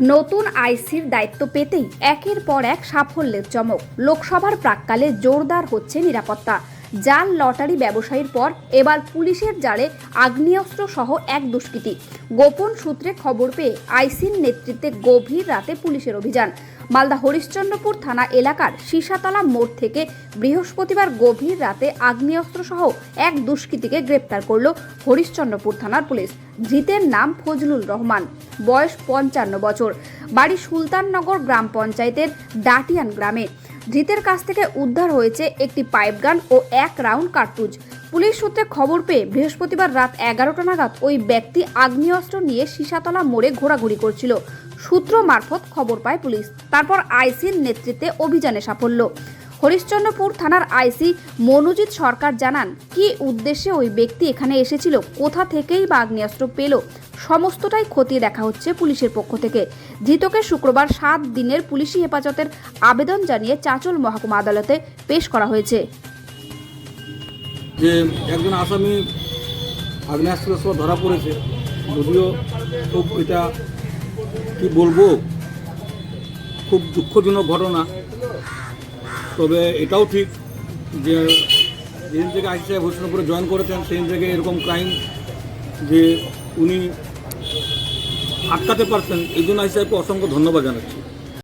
নতুন আইসির দায়িত্ব পেতেই একের পর এক সাফল্যের চমক। লোকসভার প্রাককালে জোরদার হচ্ছে নিরাপত্তা। জাল লটারি ব্যবসায়ীর পর এবার পুলিশের জালে আগ্নেয়াস্ত্র সহ এক দুষ্কৃতী। গোপন সূত্রে খবর পেয়ে আইসির নেতৃত্বে গভীর রাতে পুলিশের অভিযান। মালদা হরিশ্চন্দ্রপুর থানা এলাকার সীসাতলা মোড় থেকে বৃহস্পতিবার গভীর রাতে আগ্নেয়াস্ত্র সহ এক দুষ্কৃতীকে গ্রেপ্তার করল হরিশ্চন্দ্রপুর থানার পুলিশ। ধৃতের নাম ফজলুল রহমান। বয়স পঞ্চান্ন বছর। বাড়ি সুলতাননগর গ্রাম পঞ্চায়েতের ডাটিয়ান গ্রামে। ধৃতের কাছ থেকে উদ্ধার হয়েছে একটি পাইপ গান ও এক রাউন্ড কার্তুজ। পুলিশ সূত্রে খবর পেয়ে বৃহস্পতিবার রাত এগারোটা নাগাদ ওই ব্যক্তি আগ্নেয়াস্ত্র নিয়ে সীসাতলা মোড়ে ঘোরাঘুরি করছিল। সূত্র মারফত খবর পায় পুলিশ। তারপর আইসির নেতৃত্বে অভিযানে সাফল্য। হরিশ্চন্দ্রপুর থানার আইসি মনোজিৎ সরকার জানান, কি উদ্দেশ্যে ওই ব্যক্তি এখানে এসেছিল, কোথা থেকেই বা আগ্নেয়াস্ত্র পেল, সমস্তটাই খতিয়ে দেখা হচ্ছে পুলিশের পক্ষ থেকে। ধৃতকে শুক্রবার সাত দিনের পুলিশি হেফাজতের আবেদন জানিয়ে চাঁচল মহকুমা আদালতে পেশ করা হয়েছে। যে একজন আসামি আগ্নেয়াস্ত্রের সহ ধরা পড়েছে, যদিও খুব এটা কি বলব, খুব দুঃখজনক ঘটনা। তবে এটাও ঠিক যে যেদিন থেকে আইসি সাহেব হোসেনপুরে জয়েন করেছেন, সেদিন থেকে এরকম ক্রাইম যে উনি আটকাতে পারছেন, এই জন্য আইসি সাহেবকে অসংখ্য ধন্যবাদ জানাচ্ছি।